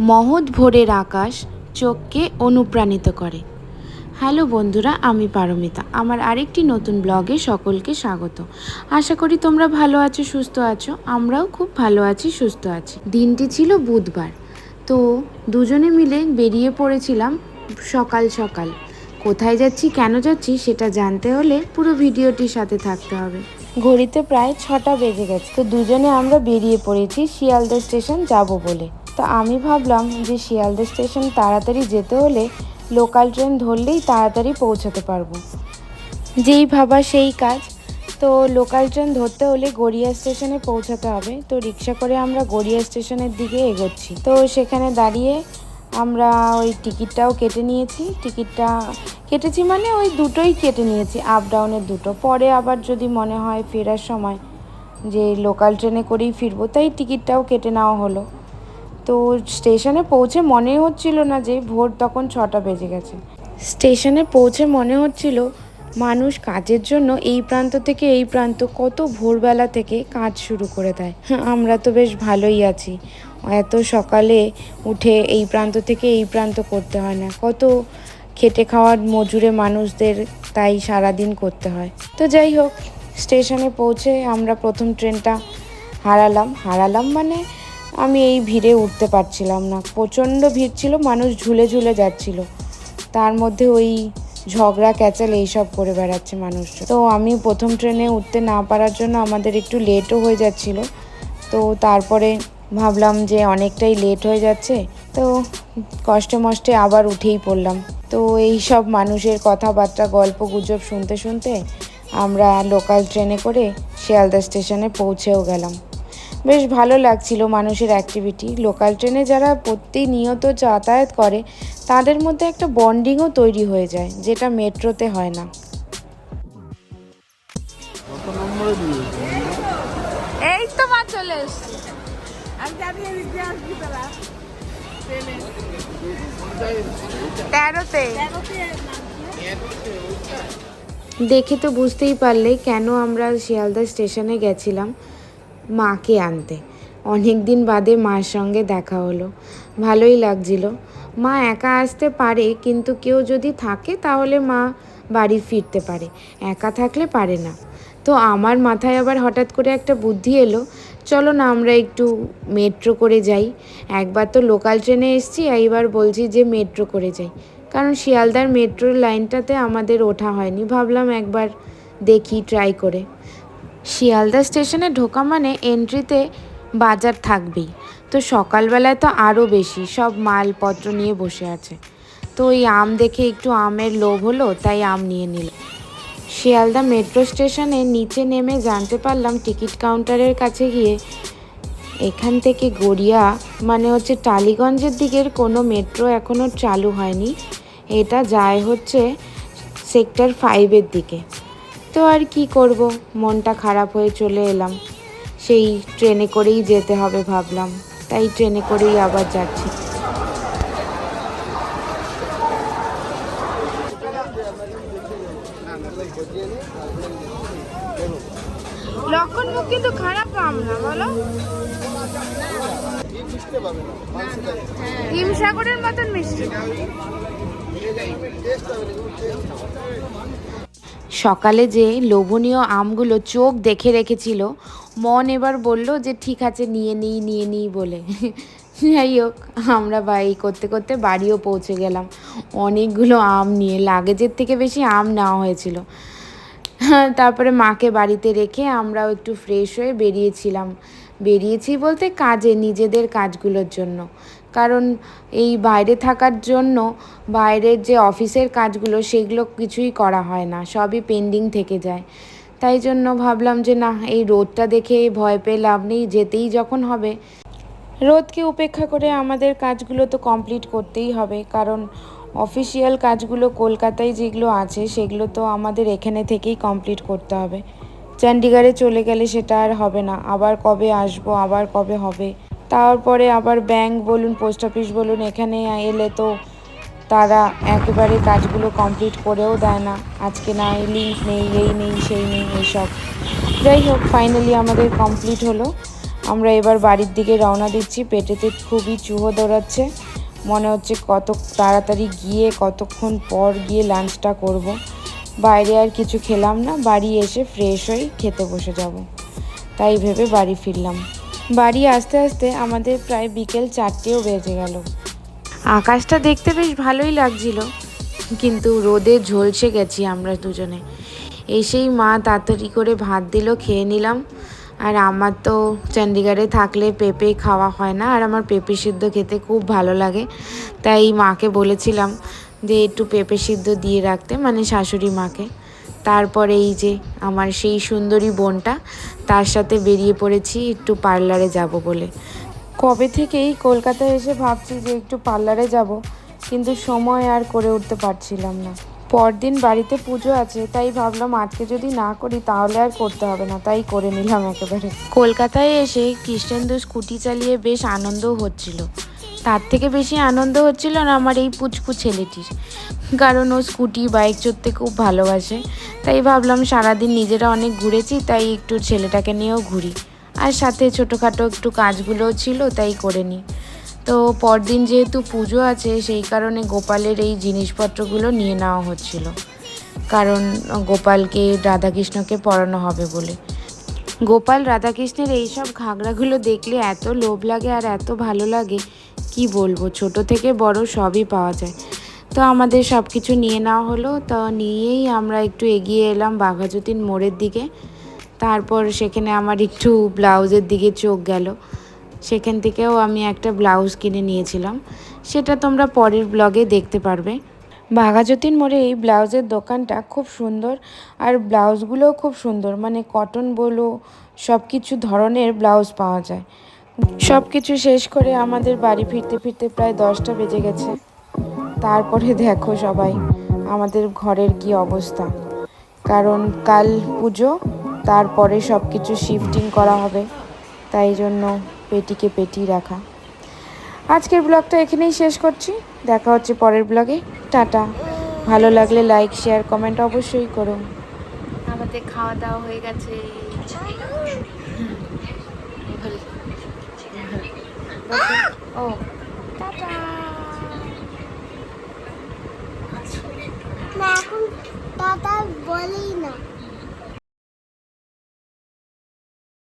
মহৎ ভোরের আকাশ চোখকে অনুপ্রাণিত করে। হ্যালো বন্ধুরা, আমি পারমিতা। আমার আরেকটি নতুন ব্লগে সকলকে স্বাগত। আশা করি তোমরা ভালো আছো, সুস্থ আছো। আমরাও খুব ভালো আছি, সুস্থ আছি। দিনটি ছিল বুধবার। তো দুজনে মিলে বেরিয়ে পড়েছিলাম সকাল সকাল। কোথায় যাচ্ছি, কেন যাচ্ছি, সেটা জানতে হলে পুরো ভিডিওটির সাথে থাকতে হবে। ঘড়িতে প্রায় ছটা বেজে গেছে। তো দুজনে আমরা বেরিয়ে পড়েছি শিয়ালদা স্টেশন যাব বলে। তো আমি ভাবলাম যে শিয়ালদা স্টেশন তাড়াতাড়ি যেতে হলে লোকাল ট্রেন ধরলেই তাড়াতাড়ি পৌঁছাতে পারব। যেই ভাবা সেই কাজ। তো লোকাল ট্রেন ধরতে হলে গড়িয়া স্টেশনে পৌঁছাতে হবে। তো রিক্সা করে আমরা গড়িয়া স্টেশনের দিকে এগোচ্ছি। তো সেখানে দাঁড়িয়ে আমরা ওই টিকিটটাও কেটে নিয়েছি। টিকিটটা কেটেছি মানে ওই দুটোই কেটে নিয়েছি আপ ডাউনের দুটো। পরে আবার যদি মনে হয় ফেরার সময় যে লোকাল ট্রেনে করেই ফিরবো তাই টিকিটটাও কেটে নেওয়া হলো। তো স্টেশনে পৌঁছে মনে হচ্ছিল না যে ভোর তখন ছটা বেজে গেছে। স্টেশনে পৌঁছে মনে হচ্ছিল মানুষ কাজের জন্য এই প্রান্ত থেকে এই প্রান্ত কত ভোরবেলা থেকে কাজ শুরু করে দেয়। হ্যাঁ, আমরা তো বেশ ভালোই আছি। এত সকালে উঠে এই প্রান্ত থেকে এই প্রান্ত করতে হয় না। কত খেটে খাওয়ার মজুরে মানুষদের তাই সারাদিন করতে হয়। তো যাই হোক, স্টেশনে পৌঁছে আমরা প্রথম ট্রেনটা হারালাম। হারালাম মানে আমি এই ভিড়ে উঠতে পারছিলাম না। প্রচণ্ড ভিড় ছিল, মানুষ ঝুলে ঝুলে যাচ্ছিল। তার মধ্যে ওই ঝগড়া, ক্যাচাল এইসব করে বেড়াচ্ছে মানুষ তো আমি প্রথম ট্রেনে উঠতে না পারার জন্য আমাদের একটু লেটও হয়ে যাচ্ছিল। তো তারপরে ভাবলাম যে অনেকটাই লেট হয়ে যাচ্ছে তো কষ্টে মষ্টে আবার উঠেই পড়লাম। তো এই সব মানুষের কথাবার্তা গল্প গুজব শুনতে শুনতে আমরা লোকাল ট্রেনে করে শিয়ালদা স্টেশনে পৌঁছেও গেলাম। বেশ ভালো লাগছিল মানুষের অ্যাক্টিভিটি লোকাল ট্রেনে যারা প্রতিনিয়ত যাতায়াত করে তাদের মধ্যে একটা বন্ডিংও তৈরি হয়ে যায় যেটা মেট্রোতে হয় না। এই তো মা চলে এসছি। তেরোতে। দেখে তো বুঝতেই পারলে কেন আমরা শিয়ালদা স্টেশনে গেছিলাম মাকে আনতে। অনেক দিন বাদে মার সঙ্গে দেখা হলো। ভালোই লাগছিল। মা একা আসতে পারে কিন্তু কেউ যদি থাকে তাহলে মা বাড়ি ফিরতে পারে। একা থাকলে পারে না। তো আমার মাথায় আবার হঠাৎ করে একটা বুদ্ধি এলো চলো না, আমরা একটু মেট্রো করে যাই। একবার তো লোকাল ট্রেনে এসছি, এইবার বলছি যে মেট্রো করে যাই। কারণ শিয়ালদার মেট্রোর লাইনটাতে আমাদের ওঠা হয়নি, ভাবলাম একবার দেখি ট্রাই করে। শিয়ালদা স্টেশনে ঢোকা মানে এন্ট্রিতে বাজার থাকবেই। তো সকালবেলায় তো আরও বেশি, সব মালপত্র নিয়ে বসে আছে। তো ওই আম দেখে একটু আমের লোভ হলো, তাই আম নিয়ে নিল শিয়ালদা মেট্রো স্টেশনে নিচে নেমে জানতে পারলাম টিকিট কাউন্টারের কাছে গিয়ে এখান থেকে গড়িয়া মানে হচ্ছে টালিগঞ্জের দিকের কোনো মেট্রো এখনও চালু হয়নি। এটা যায় হচ্ছে সেক্টর ফাইভের দিকে। তো আর কি করব? মনটা খারাপ হয়ে চলে এলাম। সেই ট্রেনে করেই যেতে হবে ভাবলাম। তাই ট্রেনে করেই আবার যাচ্ছি। লক্ষণ মুখ কিন্তু খারাপ আম না বলো মতন মিষ্টি। সকালে যে লোভনীয় আমগুলো চোখ দেখে রেখেছিল, মন এবার বলল যে ঠিক আছে, নিয়ে নিই নিয়ে নিই বলে। যাই হোক, আমরা বাই করতে করতে বাড়িও পৌঁছে গেলাম। অনেকগুলো আম নিয়ে, লাগেজের থেকে বেশি আম নেওয়া হয়েছিল। তারপরে মাকে বাড়িতে রেখে আমরাও একটু ফ্রেশ হয়ে বেরিয়েছিলাম। বেরিয়েছি বলতে কাজে, নিজেদের কাজগুলোর জন্য। কারণ এই বাইরে থাকার জন্য বাইরের যে অফিসের কাজগুলো সেগুলো কিছুই করা হয় না, সবই পেন্ডিং থেকে যায়। তাই জন্য ভাবলাম যে না, এই রোদটা দেখে ভয় পেয়ে লাভ নেই, যেতেই যখন হবে। রোদকে উপেক্ষা করে আমাদের কাজগুলো তো কমপ্লিট করতেই হবে, কারণ অফিসিয়াল কাজগুলো কলকাতায় যেগুলো আছে, সেগুলো তো আমাদের এখানে থেকেই কমপ্লিট করতে হবে। চণ্ডীগড়ে চলে গেলে সেটা আর হবে না। আবার কবে আসব, আবার কবে হবে? তারপরে আবার ব্যাংক বলুন পোস্ট অফিস বলুন, এখানে এলে তো তারা একেবারে কাজগুলো কমপ্লিট করেও দেয় না। আজকে না এই লিঙ্ক নেই, এই নেই, সেই নেই এইসব যাই হোক ফাইনালি আমাদের কমপ্লিট হলো। আমরা এবার বাড়ির দিকে রওনা দিচ্ছি। পেটেতে খুবই চুহো দৌড়াচ্ছে। মনে হচ্ছে কত তাড়াতাড়ি গিয়ে, কতক্ষণ পর গিয়ে লাঞ্চটা করব। বাইরে আর কিছু খেলাম না, বাড়ি এসে ফ্রেশ হয়ে খেতে বসে যাব। তাই ভেবে বাড়ি ফিরলাম। বাড়ি আসতে আসতে আমাদের প্রায় বিকেল চারটেও বেজে গেল। আকাশটা দেখতে বেশ ভালোই লাগছিল, কিন্তু রোদে ঝলসে গেছি আমরা দুজনে। এসেই মা তাড়াতাড়ি করে ভাত দিল, খেয়ে নিলাম। আর আমার তো চণ্ডীগড়ে থাকলে পেঁপে খাওয়া হয় না, আর আমার পেঁপে সিদ্ধ খেতে খুব ভালো লাগে। তাই মাকে বলেছিলাম যে একটু পেঁপে সিদ্ধ দিয়ে রাখতে মানে শাশুড়ি মাকে। তারপরে এই যে আমার সেই সুন্দরী বোনটা, তার সাথে বেরিয়ে পড়েছি একটু পার্লারে যাব বলে। কবে থেকেই কলকাতায় এসে ভাবছি যে একটু পার্লারে যাব, কিন্তু সময় আর করে উঠতে পারছিলাম না। পরদিন বাড়িতে পুজো আছে, তাই ভাবলাম আজকে যদি না করি তাহলে আর করতে হবে না, তাই করে নিলাম একেবারে। কলকাতায় এসে কৃষ্ণেন্দু স্কুটি চালিয়ে বেশ আনন্দও হচ্ছিল। তার থেকে বেশি আনন্দ হচ্ছিল না আমার এই পুচকু ছেলেটির। কারণ ও স্কুটি, বাইক চড়তে খুব ভালোবাসে, তাই ভাবলাম সারাদিন নিজেরা অনেক ঘুরেছি, তাই একটু ছেলেটাকে নিয়েও ঘুরি। আর সাথে ছোটোখাটো একটু কাজগুলোও ছিল, তাই করে নিই। তো পরদিন যেহেতু পুজো আছে, সেই কারণে গোপালের এই জিনিসপত্রগুলো নিয়ে নেওয়া হচ্ছিল। কারণ গোপালকে, রাধাকৃষ্ণকে পড়ানো হবে বলে। গোপাল, রাধাকৃষ্ণের এইসব ঘাগরাগুলো দেখলে এত লোভ লাগে আর এত ভালো লাগে, কি বলব? ছোট থেকে বড় সবই পাওয়া যায়। তো আমাদের সব কিছু নিয়ে নেওয়া হলো। তো নিয়েই আমরা একটু এগিয়ে এলাম বাঘাযতীন মোড়ের দিকে। তারপর সেখানে আমার একটু ব্লাউজের দিকে চোখ গেল। সেখান থেকেও আমি একটা ব্লাউজ কিনে নিয়েছিলাম। সেটা তোমরা পরের ব্লগে দেখতে পারবে। বাঘাযতীন মোড়ে এই ব্লাউজের দোকানটা খুব সুন্দর আর ব্লাউজগুলোও খুব সুন্দর। মানে কটন বলো সব কিছু ধরনের ব্লাউজ পাওয়া যায়। সব কিছু শেষ করে আমাদের বাড়ি ফিরতে ফিরতে প্রায় দশটা বেজে গেছে। তারপরে দেখো সবাই আমাদের ঘরের কি অবস্থা। কারণ কাল পুজো, তারপরে সব কিছু শিফটিং করা হবে। তাই জন্য পেটিকে পেটি রাখা। আজকের ব্লগটা এখানেই শেষ করছি। দেখা হচ্ছে পরের ব্লগে। টাটা। ভালো লাগলে লাইক শেয়ার কমেন্ট অবশ্যই করো। আমাদের খাওয়া দাওয়া হয়ে গেছে। ও।